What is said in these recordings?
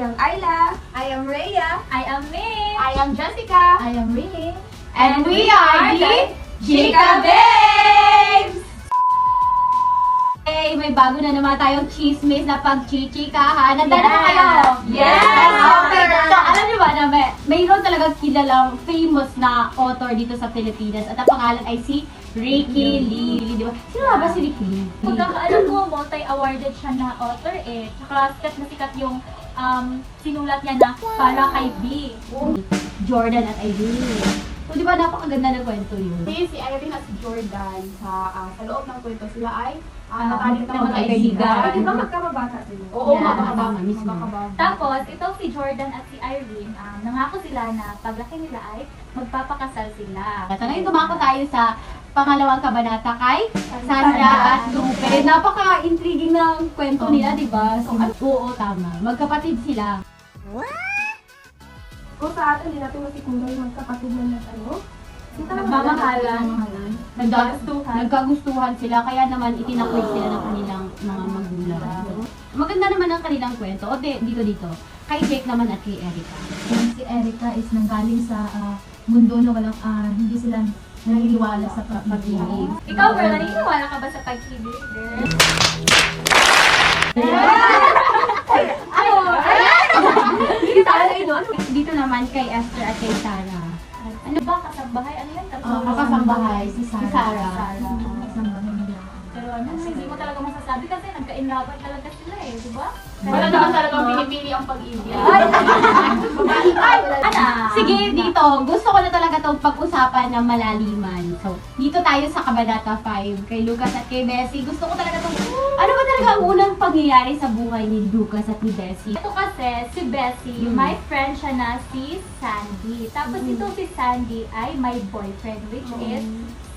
I am Ayla. I am Rhea. I am May. I am Jessica. I am Rini. and we are the Chika Babes! Hey, may bago na naman tayong chismis na pagchichikahan. Nandito na Yes! kayo? Yes! Okay. So, alam niyo ba na may, mayroon talagang kilalang famous na author dito sa Pilipinas at ang pangalan ay si Ricky Lee. Di ba? Sino nga ba si Ricky Lee? Pagkakaalam ko, multi-awarded siya na author eh. Tsaka sikat na sikat yung um, sinulat niya na para kay B. Jordan at Irene. So, di ba napakaganda ng kwento yun? Si, si Irene at si Jordan sa ah, sa loob ng kwento sila ay Ah, uh, natalik na mga magkaibigan. kaibigan. Di ba magkababata sila? Oo, Yeah, mismo. magkababata. Tapos, itong si Jordan at si Irene, um, nangako sila na paglaki nila ay magpapakasal sila. At ngayon tumako tayo sa pangalawang kabanata kay Sandra at Lupe. Napaka-intriguing ng kwento nila, di ba? So, oo, tama. Magkapatid sila. Kung sa atin, hindi natin masikunday magkapatid na nag ano. Nagmamahalan. Nagkagustuhan. Nagkagustuhan sila, kaya naman itinakwil sila ng kanilang mga magulang. Maganda naman ang kanilang kwento. O, di, dito dito. Kay Jake naman at kay Erica. si Erica is nanggaling sa ah, mundo na walang ah, hindi sila naniniwala sa pag-ibig. Ikaw, girl, naniniwala ka ba sa pag-ibig, girl? Dito naman kay Esther at kay Sarah. Ano ba, kasambahay? Ano yan? Oh, kasambahay, si si Sarah. Sarah. Kasambahay. Pero ano, hindi mo talaga masasabi kasi nagka-inlaban talaga sila eh, di ba? Wala naman talagang pinipili ang pag-ibig. Ana! Sige, dito. Gusto ko na talaga itong pag-usapan ng malaliman. So, dito tayo sa Kabanata 5. Kay Lucas at kay Bessie. Gusto ko talaga itong... Ano ba talaga ang unang pangyayari sa buhay ni Lucas at ni Bessie? Ito kasi, si Bessie, Hmm. my friend siya na si Sandy. Tapos ito si Sandy ay my boyfriend, which is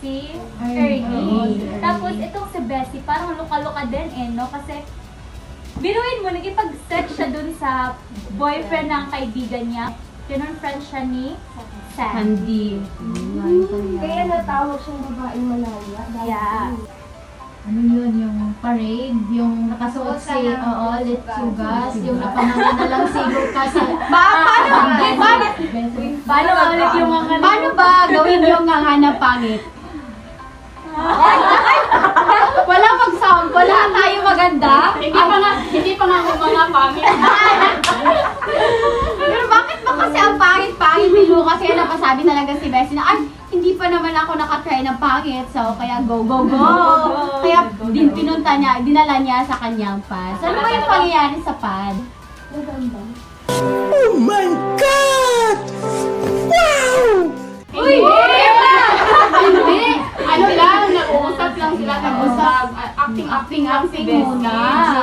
si Ernie. Tapos itong si Bessie, parang luka-luka din eh, no? Kasi, biruin mo, nagipag-set siya dun sa boyfriend ng kaibigan niya. Kinonfriend siya ni Sandy. Sandy. Kaya natawag siyang babaeng malaya. Yeah. Ano yun, yung parade, yung nakasuot si, oo, Letsugas, yung napangalan na lang si Lucas. Ba, paano? Paano? Paano ba ulit yung mga Paano ba gawin yung nga pangit? Wala mag-sound, wala tayo maganda. Hindi pa nga, hindi pa nga ako mga pamilya. Pero bakit ba kasi ang pangit-pangit ni Lucas? Kaya napasabi talaga si Bessie na, ay, hindi pa naman ako nakatry ng pangit. So, kaya go, go, go. Kaya din pinunta niya, dinala niya sa kanyang pad. So, ano ba yung pangyayari sa pad? Oh my God! Wow! Uy! Hindi! Ano lang, nag-uusap lang sila, nag-usap. Acting-acting lang si muna.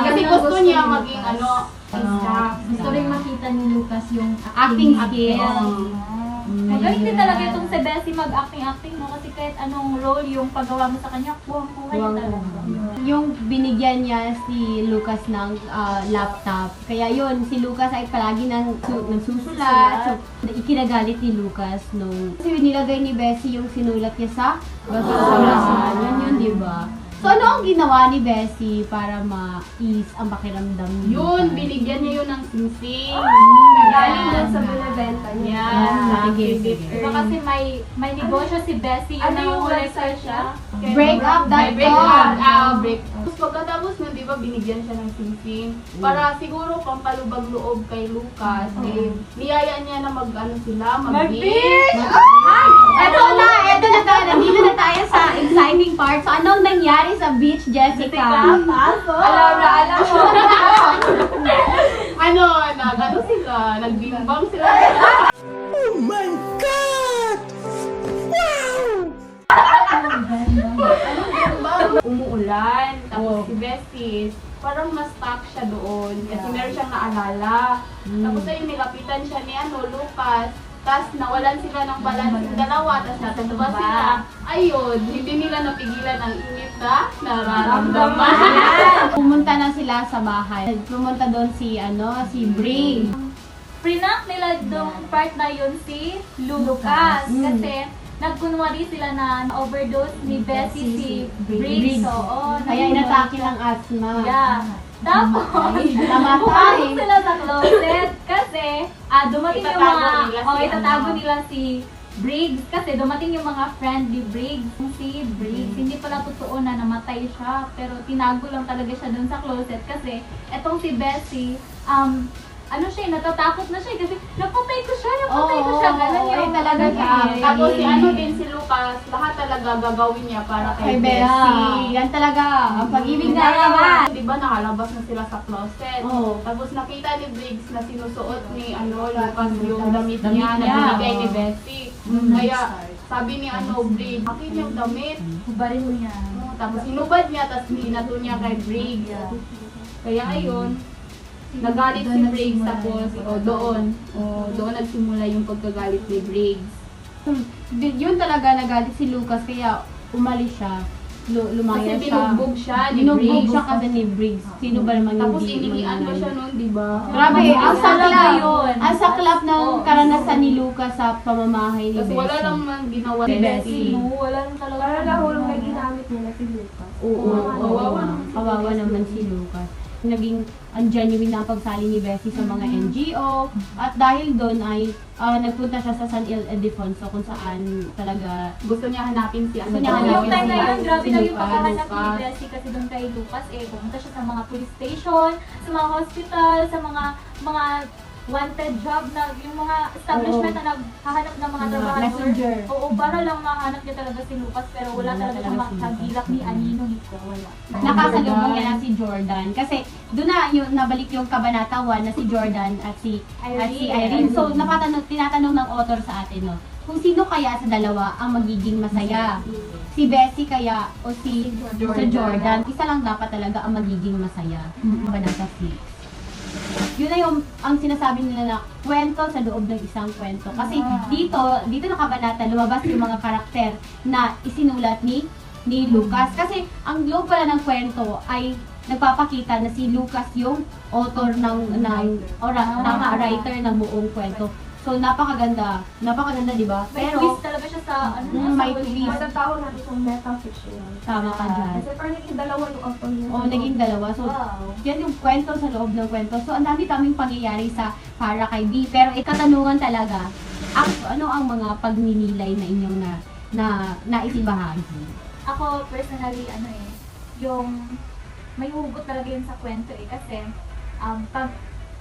Kasi gusto niya maging ano, Ah, gusto rin makita ni Lucas yung Acting acting. skill. Magaling din talaga itong si Bessie mag-acting-acting, no? Kasi kahit anong role yung paggawa mo sa kanya, kuwang-kuha niya talaga. Yung binigyan niya si Lucas ng ah, laptop. Kaya yun, si Lucas ay palagi nang su- nagsusulat. So, ikinagalit ni Lucas nung kasi nilagay ni Bessie yung sinulat niya sa basurahan. Yan yun, di ba? So, ano ang ginawa ni Bessie para ma-ease ang pakiramdam ni Yun, binigyan niya yun ng singsing. Galing dun sa binibenta niya. Yan, Ah, sige. Diba kasi may may negosyo si Bessie, yung Ano yung website siya. Breakup.com. May break up, ah, break. Tapos pagkatapos nun, di ba, binigyan siya ng singsing. Para siguro pampalubag loob kay Lucas. Eh, niyaya niya na mag, ano sila, mag-beach. Eto na, eto na tayo. Nandito na tayo sa exciting part. So, anong nangyari sa beach, Jessica? Alam na, alam mo. ano, nag, ano sila, nagbimbang sila. Oh my God! Wow! Umuulan, tapos si Bessie, parang na-stuck siya doon kasi meron siyang naalala. Tapos ayun, nilapitan siya ni ano, Lucas. Tapos nawalan sila ng balance yung dalawa, tapos natutuwa sila. Ayun, hindi nila napigilan ang init na nararamdaman. Pumunta na sila sa bahay. Pumunta doon si, ano, si Bring. Prinap nila dong part na yun si Lucas. Mm. Kasi nagkunwari sila na overdose ni Bessie si Briggs. Briggs. Oo. Kaya inatake ng asthma. Yeah. Tapos, pumasok sila sa closet kasi ah, dumating yung Itatago mga, nila oh, si itatago ano. nila si Briggs kasi dumating yung mga friendly Briggs. Si Briggs, hindi pala totoo na namatay siya, pero tinago lang talaga siya dun sa closet kasi etong si Bessie, um, ano siya, natatakot na siya eh, kasi napatay ko siya, napatay ko siya, ganun Oo, yung ay, talaga siya. Tapos si ano din si Lucas, lahat talaga gagawin niya para kay, Bessie. Yan talaga. Ang pag-ibig na naman. Di ba nakalabas na sila sa closet? Oo. Tapos nakita ni Briggs na sinusuot ni ano, Lucas yung damit niya na niya, binigay ni. Bessie. Mm. Kaya sabi ni ano, Briggs, akin yung damit. Hubarin mo. Oo, Tapos hinubad niya, tapos binato niya kay Briggs. Kaya ayun, nagalit si Briggs tapos yung o doon, o doon nagsimula yung pagkagalit ni Briggs. Di- Yun talaga nagalit si Lucas kaya umalis siya. Lu- lumaya Kasi siya. binugbog siya ni Binugbog Briggs. siya kasi ni Briggs. Sino ba naman Tapos hindi inihian pa siya noon, di ba? Grabe, ang saklap. yun. Ang saklap ng Oo. karanasan ni Lucas sa pamamahay ni Bessie. wala lang man ginawa ni Bessie? Wala lang talaga. Para lahulong na ginamit nila si Lucas. Oo, kawawa naman si Lucas. Naging ang genuine na pagsali ni Bessie sa mga NGO at dahil doon ay ah, nagpunta siya sa San Ildefonso kung saan talaga Gusto niya hanapin si ano. Gusto niya daw, yung time na yun, grabe na yung pagkahanap ni. Bessie kasi doon kay Lucas eh, pumunta siya sa mga police station, sa mga hospital, sa mga mga wanted job na yung mga establishment na naghahanap ng mga trabahador. messenger. Oo, para lang mahanap niya talaga si Lucas pero wala talaga siyang si makagilak ni Anino Nico. Wala. nakasalubong niya na si Jordan kasi doon na yung nabalik yung kabanata 1 na si Jordan at si at si Irene. So napatanong tinatanong ng author sa atin no kung sino kaya sa dalawa ang magiging masaya. Si Bessie kaya o si Jordan. Jordan. Isa lang dapat talaga ang magiging masaya. Kabanata 6. Yun na yung ang sinasabi nila na kwento sa loob ng isang kwento. Kasi Ah. dito, dito na kabanata, lumabas yung mga karakter na isinulat ni ni Lucas. Kasi ang loob pala ng kwento ay nagpapakita na si Lucas yung author ng, ng or, ng writer ng buong kwento. So, napakaganda. Napakaganda, di ba? Pero, twist sa ano Mm, sa may huli. twist. Matatawag natin itong meta-fictional. tama ka dyan. Kasi parang naging dalawa yung author niya. Oo, naging dalawa. So, Wow. yan yung kwento sa loob ng kwento. So, ang dami-daming pangyayari sa para kay B. Pero, ikatanungan talaga, ang, ano ang mga pagninilay na inyong na, na naisibahagi? Ako personally ano eh, yung may hugot talaga yun sa kwento eh kasi um, pag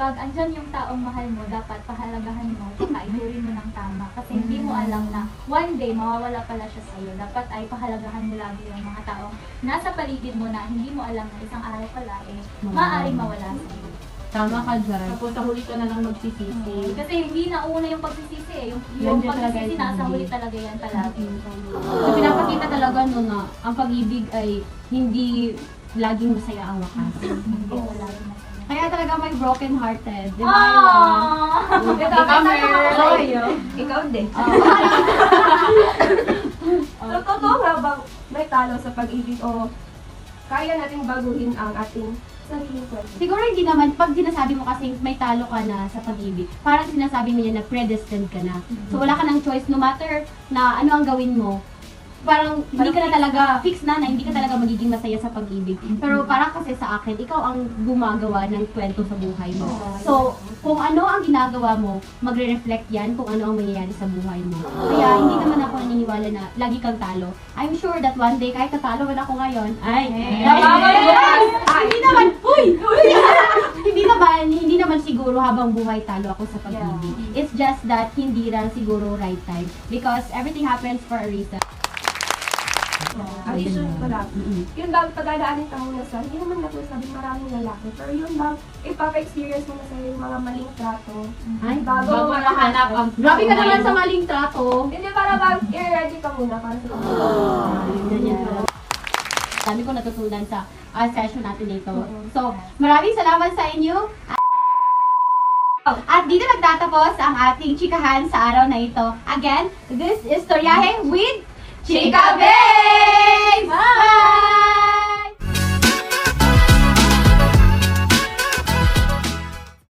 pag andyan yung taong mahal mo, dapat pahalagahan mo, pakainurin mo ng tama. Kasi hindi mo alam na one day mawawala pala siya sa'yo. Dapat ay pahalagahan mo lagi yung mga taong nasa paligid mo na hindi mo alam na isang araw pala eh, maaaring mawala sa'yo. Tama ka dyan. Tapos sa huli ka na lang magsisisi. Kasi hindi na una yung pagsisisi eh. Yung, yung pagsisisi nasa huli talaga yan palagi. So, pinapakita talaga no na ang pag-ibig ay hindi laging masaya ang wakas. Hindi rin masaya. Kaya talaga may broken hearted. Di ba? Ah! Ito, Sorry. Ikaw din. So, totoo nga bang may talo sa pag-ibig o kaya nating baguhin ang ating sariling kwento? Siguro hindi naman, pag sinasabi mo kasi may talo ka na sa pag-ibig, parang sinasabi mo niya na predestined ka na. So wala ka ng choice, no matter na ano ang gawin mo, parang hindi ka na talaga, fix na na hindi ka talaga magiging masaya sa pag-ibig. Pero parang kasi sa akin, ikaw ang gumagawa ng kwento sa buhay mo. So, kung ano ang ginagawa mo, magre-reflect yan kung ano ang mangyayari sa buhay mo. Kaya hindi naman ako naniniwala na lagi kang talo. I'm sure that one day, kahit katalo man ako ngayon, ay, Yes! ay, hindi naman, uy! hindi naman, hindi naman siguro habang buhay talo ako sa pag-ibig. It's just that hindi lang siguro right time. Because everything happens for a reason. Addition ko lang. Mm-mm. Yun bang pagdadaanin ka muna sa, hindi naman natin sabi maraming lalaki, pero yun bang ipapa-experience mo na sa yung mga maling trato. Ay, Bago, Bago mahanap ang Grabe ka naman sa maling trato. Hindi para bang i-ready ka muna para sa Ganyan pala. Dami ko natutunan sa ah, session natin nito. So, maraming salamat sa inyo. At dito nagtatapos ang ating chikahan sa araw na ito. Again, this is Toryahe with Chika Babes! Bye!